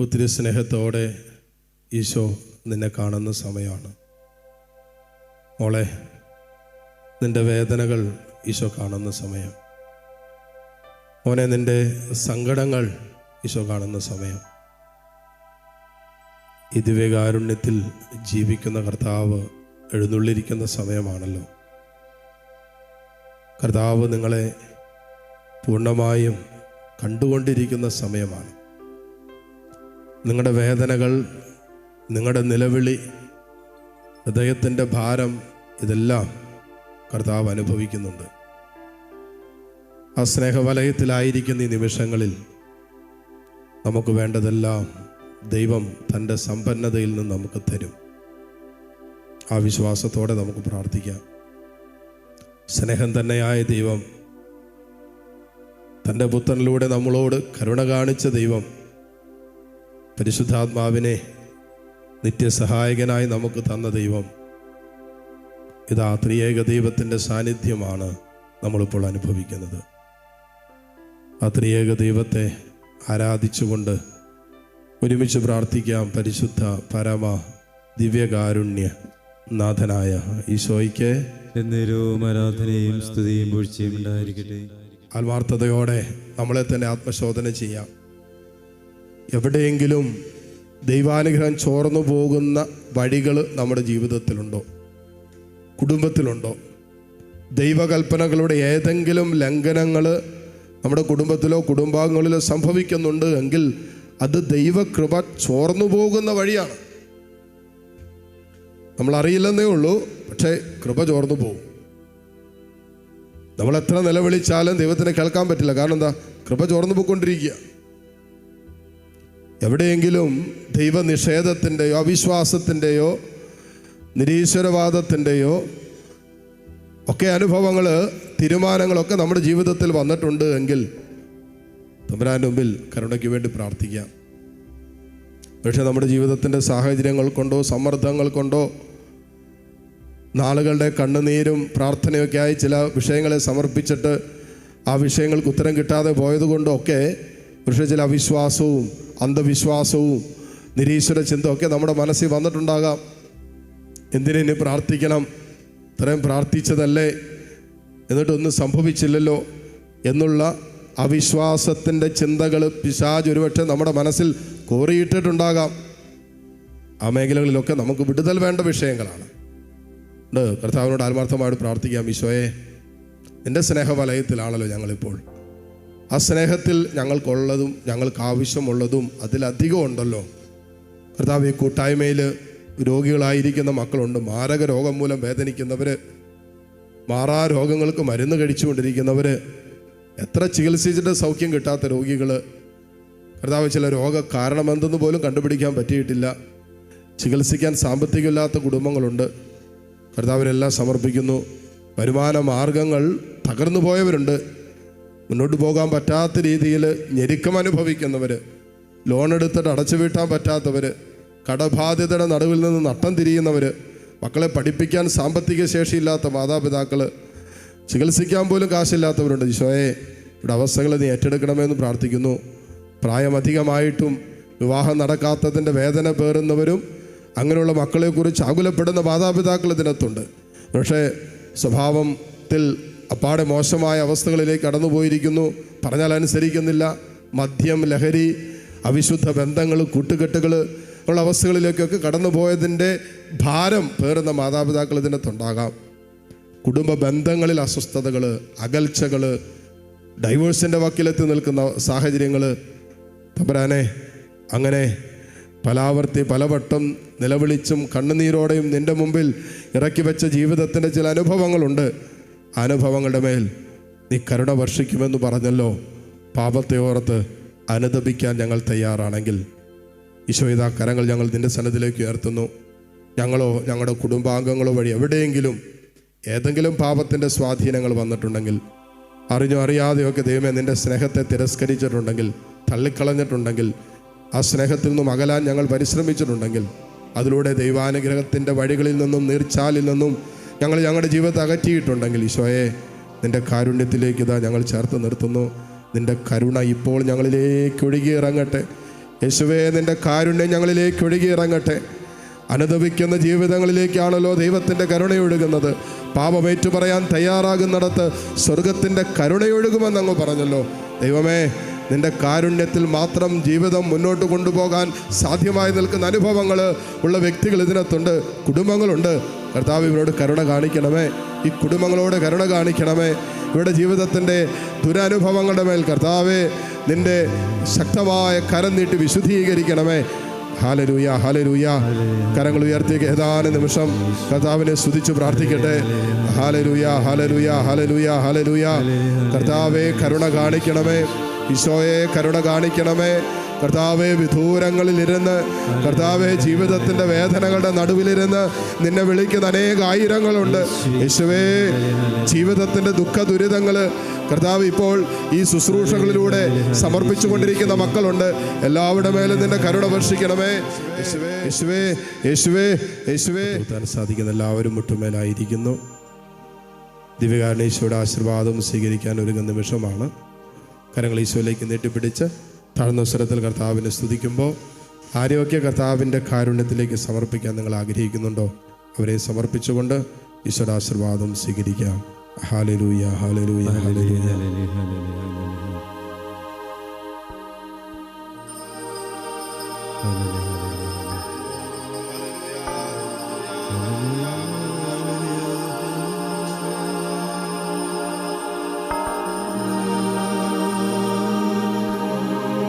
ഒത്തിരി സ്നേഹത്തോടെ ഈശോ നിന്നെ കാണുന്ന സമയമാണ്. മോളെ നിന്റെ വേദനകൾ ഈശോ കാണുന്ന സമയം. മോനെ നിന്റെ സങ്കടങ്ങൾ ഈശോ കാണുന്ന സമയം. ഈ ജീവിക്കുന്ന കർത്താവ് എഴുന്നള്ളിരിക്കുന്ന സമയമാണല്ലോ. കർത്താവ് നിങ്ങളെ പൂർണമായും കണ്ടുകൊണ്ടിരിക്കുന്ന സമയമാണ്. നിങ്ങളുടെ വേദനകൾ നിങ്ങളുടെ നിലവിളി ഹൃദയത്തിന്റെ ഭാരം ഇതെല്ലാം കർത്താവ് അനുഭവിക്കുന്നുണ്ട്. ആ സ്നേഹവലയത്തിലായിരിക്കുന്ന ഈ നിമിഷങ്ങളിൽ നമുക്ക് വേണ്ടതെല്ലാം ദൈവം തന്റെ സമ്പന്നതയിൽ നിന്ന് നമുക്ക് തരും. ആ വിശ്വാസത്തോടെ നമുക്ക് പ്രാർത്ഥിക്കാം. സ്നേഹം തന്നെയായ ദൈവം തന്റെ പുത്രനിലൂടെ നമ്മളോട് കരുണ കാണിച്ച ദൈവം പരിശുദ്ധാത്മാവിനെ നിത്യസഹായകനായി നമുക്ക് തന്ന ദൈവം ഇതാ ത്രിയേക ദൈവത്തിന്റെ സാന്നിധ്യമാണ് നമ്മളിപ്പോൾ അനുഭവിക്കുന്നത്. ആ ത്രിയേക ദൈവത്തെ ആരാധിച്ചുകൊണ്ട് ഒരുമിച്ച് പ്രാർത്ഥിക്കാം. പരിശുദ്ധ പരമ ദിവ്യകാരുണ്യ നാഥനായ ഈശോയ്ക്ക് എന്നേരവും ആരാധനയും സ്തുതിയും പൂഴ്ചയും ഉണ്ടായിരിക്കട്ടെ. ആത്മാർത്ഥതയോടെ നമ്മളെ തന്നെ ആത്മശോധന ചെയ്യാം. എവിടെയെങ്കിലും ദൈവാനുഗ്രഹം ചോർന്നു പോകുന്ന വഴികൾ നമ്മുടെ ജീവിതത്തിലുണ്ടോ? കുടുംബത്തിലുണ്ടോ? ദൈവകൽപ്പനകളുടെ ഏതെങ്കിലും ലംഘനങ്ങൾ നമ്മുടെ കുടുംബത്തിലോ കുടുംബാംഗങ്ങളിലോ സംഭവിക്കുന്നുണ്ട് എങ്കിൽ അത് ദൈവകൃപ ചോർന്നു പോകുന്ന വഴിയാണ്. നമ്മൾ അറിയില്ലെന്നേ ഉള്ളൂ പക്ഷേ കൃപ ചോർന്നു പോകും. നമ്മൾ എത്ര നിലവിളിച്ചാലും ദൈവത്തിന് കേൾക്കാൻ പറ്റില്ല. കാരണം എന്താ? കൃപ ചോർന്നു പോയിക്കൊണ്ടിരിക്കുക. എവിടെയെങ്കിലും ദൈവനിഷേധത്തിന്റെയോ അവിശ്വാസത്തിന്റെയോ നിരീശ്വരവാദത്തിന്റെയോ ഒക്കെ അനുഭവങ്ങൾ തീരുമാനങ്ങളൊക്കെ നമ്മുടെ ജീവിതത്തിൽ വന്നിട്ടുണ്ട് എങ്കിൽ തമ്പുരാന്റെ മുമ്പിൽ കരുണയ്ക്ക് വേണ്ടി പ്രാർത്ഥിക്കാം. പക്ഷേ നമ്മുടെ ജീവിതത്തിന്റെ സാഹചര്യങ്ങൾ കൊണ്ടോ സമ്മർദ്ദങ്ങൾ കൊണ്ടോ നാളുകളുടെ കണ്ണുനീരും പ്രാർത്ഥനയൊക്കെ ആയി ചില വിഷയങ്ങളെ സമർപ്പിച്ചിട്ട് ആ വിഷയങ്ങൾക്ക് ഉത്തരം കിട്ടാതെ പോയതുകൊണ്ടൊക്കെ പക്ഷേ ചില അവിശ്വാസവും അന്ധവിശ്വാസവും നിരീശ്വര ചിന്തയൊക്കെ നമ്മുടെ മനസ്സിൽ വന്നിട്ടുണ്ടാകാം. എന്തിനു പ്രാർത്ഥിക്കണം? ഇത്രയും പ്രാർത്ഥിച്ചതല്ലേ? എന്നിട്ടൊന്നും സംഭവിച്ചില്ലല്ലോ എന്നുള്ള അവിശ്വാസത്തിന്റെ ചിന്തകൾ പിശാജ് ഒരുപക്ഷെ നമ്മുടെ മനസ്സിൽ കോറിയിട്ടിട്ടുണ്ടാകാം. ആ മേഖലകളിലൊക്കെ നമുക്ക് വിടുതൽ വേണ്ട വിഷയങ്ങളാണ്. ഉണ്ട്. കർത്താവിനോട് ആത്മാർത്ഥമായിട്ട് പ്രാർത്ഥിക്കാം. ഈശോയെ എന്റെ സ്നേഹവലയത്തിലാണല്ലോ ഞങ്ങളിപ്പോൾ. ആ സ്നേഹത്തിൽ ഞങ്ങൾക്കുള്ളതും ഞങ്ങൾക്ക് ആവശ്യമുള്ളതും അതിലധികം ഉണ്ടല്ലോ. കർത്താവ് ഈ കൂട്ടായ്മയിൽ രോഗികളായിരിക്കുന്ന മക്കളുണ്ട്. മാരക രോഗം മൂലം വേദനിക്കുന്നവർ മാറാ രോഗങ്ങൾക്ക് മരുന്ന് കഴിച്ചുകൊണ്ടിരിക്കുന്നവർ എത്ര ചികിത്സിച്ചിട്ട് സൗഖ്യം കിട്ടാത്ത രോഗികൾ കർത്താവ് ചില രോഗ കാരണമെന്തെന്ന് പോലും കണ്ടുപിടിക്കാൻ പറ്റിയിട്ടില്ല. ചികിത്സിക്കാൻ സാമ്പത്തികമില്ലാത്ത കുടുംബങ്ങളുണ്ട്. കർത്താവിനെല്ലാം സമർപ്പിക്കുന്നു. വരുമാന മാർഗങ്ങൾ തകർന്നു പോയവരുണ്ട് മുന്നോട്ട് പോകാൻ പറ്റാത്ത രീതിയിൽ ഞെരുക്കം അനുഭവിക്കുന്നവർ ലോൺ എടുത്തിട്ട് അടച്ചു വീട്ടാൻ പറ്റാത്തവർ കടബാധ്യതയുടെ നടുവിൽ നിന്ന് നട്ടം തിരിയുന്നവർ മക്കളെ പഠിപ്പിക്കാൻ സാമ്പത്തിക ശേഷിയില്ലാത്ത മാതാപിതാക്കൾ ചികിത്സിക്കാൻ പോലും കാശില്ലാത്തവരുണ്ട്. ഈശോയെ ഇവിടെ അവസ്ഥകൾ നീ ഏറ്റെടുക്കണമെന്ന് പ്രാർത്ഥിക്കുന്നു. പ്രായമധികമായിട്ടും വിവാഹം നടക്കാത്തതിന്റെ വേദന പേറുന്നവരും അങ്ങനെയുള്ള മക്കളെക്കുറിച്ച് ആകുലപ്പെടുന്ന മാതാപിതാക്കൾ ഇതിനകത്തുണ്ട്. പക്ഷേ സ്വഭാവത്തിൽ അപ്പാടെ മോശമായ അവസ്ഥകളിലേക്ക് കടന്നുപോയിരിക്കുന്നു. പറഞ്ഞാൽ അനുസരിക്കുന്നില്ല. മദ്യം ലഹരി അവിശുദ്ധ ബന്ധങ്ങൾ കൂട്ടുകെട്ടുകൾ ഉള്ള അവസ്ഥകളിലേക്കൊക്കെ കടന്നുപോയതിന്റെ ഭാരം പേറുന്ന മാതാപിതാക്കൾ ഇതിനകത്തുണ്ടാകാം. കുടുംബ ബന്ധങ്ങളിൽ അസ്വസ്ഥതകൾ അകൽച്ചകൾ ഡൈവേഴ്സിന്റെ വക്കിലെത്തി നിൽക്കുന്ന സാഹചര്യങ്ങൾ. തമ്പരാനെ അങ്ങനെ പലാവർത്തി പലവട്ടം നിലവിളിച്ചും കണ്ണുനീരോടെയും നിന്റെ മുമ്പിൽ ഇറക്കി വെച്ച ജീവിതത്തിന്റെ ചില അനുഭവങ്ങളുണ്ട്. അനുഭവങ്ങളുടെ മേൽ നീ കരുണ വർഷിക്കുമെന്ന് പറഞ്ഞല്ലോ. പാപത്തെ ഓർത്ത് അനുദപിക്കാൻ ഞങ്ങൾ തയ്യാറാണെങ്കിൽ. ഈശോയിത കരങ്ങൾ ഞങ്ങൾ നിന്റെ സന്നദ്ധിലേക്ക് ഉയർത്തുന്നു. ഞങ്ങളോ ഞങ്ങളുടെ കുടുംബാംഗങ്ങളോ വഴി എവിടെയെങ്കിലും ഏതെങ്കിലും പാപത്തിന്റെ സ്വാധീനങ്ങൾ വന്നിട്ടുണ്ടെങ്കിൽ അറിഞ്ഞോ അറിയാതെയൊക്കെ ദൈവമേ നിന്റെ സ്നേഹത്തെ തിരസ്കരിച്ചിട്ടുണ്ടെങ്കിൽ തള്ളിക്കളഞ്ഞിട്ടുണ്ടെങ്കിൽ ആ സ്നേഹത്തിൽ നിന്നും അകലാൻ ഞങ്ങൾ പരിശ്രമിച്ചിട്ടുണ്ടെങ്കിൽ അതിലൂടെ ദൈവാനുഗ്രഹത്തിന്റെ വഴികളിൽ നിന്നും നീർച്ചാലിൽ നിന്നും ഞങ്ങൾ ഞങ്ങളുടെ ജീവിതത്തെ അകറ്റിയിട്ടുണ്ടെങ്കിൽ ഈശോയെ നിന്റെ കാരുണ്യത്തിലേക്ക് ഇതാ ഞങ്ങൾ ചേർത്ത് നിർത്തുന്നു. നിന്റെ കരുണ ഇപ്പോൾ ഞങ്ങളിലേക്ക് ഒഴുകി ഇറങ്ങട്ടെ. യേശുവേ നിന്റെ കാരുണ്യം ഞങ്ങളിലേക്ക് ഒഴുകി ഇറങ്ങട്ടെ. അനുദവിക്കുന്ന ജീവിതങ്ങളിലേക്കാണല്ലോ ദൈവത്തിന്റെ കരുണയൊഴുകുന്നത്. പാപമേറ്റു പറയാൻ തയ്യാറാകുന്നിടത്ത് സ്വർഗത്തിന്റെ കരുണയൊഴുകുമെന്ന് അങ്ങ് പറഞ്ഞല്ലോ. ദൈവമേ നിന്റെ കാരുണ്യത്തിൽ മാത്രം ജീവിതം മുന്നോട്ട് കൊണ്ടുപോകാൻ സാധ്യമായി നിൽക്കുന്ന അനുഭവങ്ങൾ ഉള്ള വ്യക്തികൾ ഇതിനകത്തുണ്ട് കുടുംബങ്ങളുണ്ട്. കർത്താവ് ഇവരോട് കരുണ കാണിക്കണമേ. ഈ കുടുംബങ്ങളോട് കരുണ കാണിക്കണമേ. ഇവരുടെ ജീവിതത്തിന്റെ ദുരനുഭവങ്ങളുടെ മേൽ കർത്താവ് നിന്റെ ശക്തമായ കരം നീട്ടി വിശുദ്ധീകരിക്കണമേ. ഹാലരൂയ ഹാലരൂയ കരങ്ങൾ ഉയർത്തി ഏതാനും നിമിഷം കർത്താവിനെ സ്തുതിച്ചു പ്രാർത്ഥിക്കട്ടെ. ഹാലരൂയ ഹാലരൂയ ഹാലരൂയ ഹാലരൂയ കർത്താവെ കരുണ കാണിക്കണമേ. ഈശോയെ കരുണ കാണിക്കണമേ. കർത്താവെ വിദൂരങ്ങളിലിരുന്ന് കർത്താവെ ജീവിതത്തിന്റെ വേദനകളുടെ നടുവിലിരുന്ന് നിന്നെ വിളിക്കുന്ന അനേക ആയിരങ്ങളുണ്ട്. യേശുവേ ജീവിതത്തിന്റെ ദുഃഖ ദുരിതങ്ങൾ കർത്താവ് ഇപ്പോൾ ഈ ശുശ്രൂഷകളിലൂടെ സമർപ്പിച്ചുകൊണ്ടിരിക്കുന്ന മക്കളുണ്ട്. എല്ലാവരുടെ മേലും നിന്റെ കരുണ വർഷിക്കണമേ. യേശുവേ യേശുവേ യേശുവേ യേശുവേ. സാധിക്കുന്ന എല്ലാവരും മുട്ടുമേലായിരിക്കുന്നു. ദിവ്യകാരണീശോയുടെ ആശീർവാദം സ്വീകരിക്കാൻ ഒരുങ്ങുന്ന നിമിഷമാണ്. കരങ്ങൾ ഈശോയിലേക്ക് നീട്ടിപ്പിടിച്ച് താഴ്ന്ന സ്വരത്തിൽ കർത്താവിനെ സ്തുതിക്കുമ്പോൾ ആരോഗ്യ കർത്താവിന്റെ കാരുണ്യത്തിലേക്ക് സമർപ്പിക്കാൻ നിങ്ങൾ ആഗ്രഹിക്കുന്നുണ്ടോ? അവരെ സമർപ്പിച്ചുകൊണ്ട് ഈശോയുടെ ആശീർവാദം സ്വീകരിക്കാം. Hallelujah hallelujah hallelujah hallelujah.